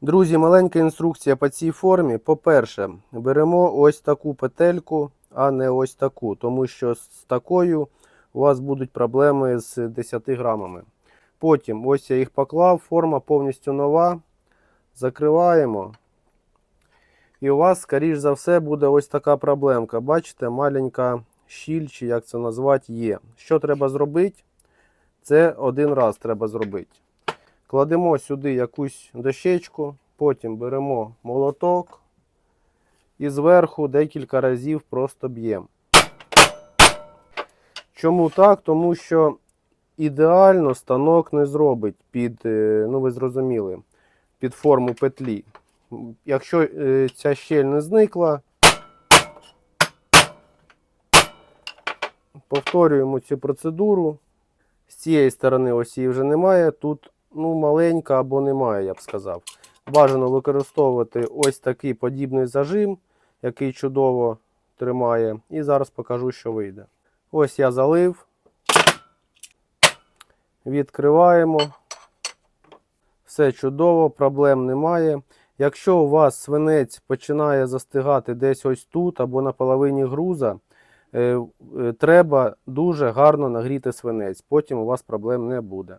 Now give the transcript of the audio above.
Друзі, маленька інструкція по цій формі. По-перше, беремо ось таку петельку, а не ось таку, тому що з такою у вас будуть проблеми з 10 грамами. Потім ось я їх поклав, форма повністю нова. Закриваємо. І у вас, скоріш за все, буде ось така проблемка. Бачите, маленька щіль, чи як це назвати, є. Що треба зробити? Це один раз треба зробити. Кладемо сюди якусь дощечку, потім беремо молоток і зверху декілька разів просто б'ємо. Чому так? Тому що ідеально станок не зробить під, е, ну ви зрозуміли, під форму петлі. Якщо е, ця щель не зникла, повторюємо цю процедуру. З цієї сторони її вже немає. Тут ну, маленька або немає, я б сказав. Бажано використовувати ось такий подібний зажим, який чудово тримає. І зараз покажу, що вийде. Ось я залив. Відкриваємо. Все чудово, проблем немає. Якщо у вас свинець починає застигати десь ось тут або на половині груза, е, е, треба дуже гарно нагріти свинець. Потім у вас проблем не буде.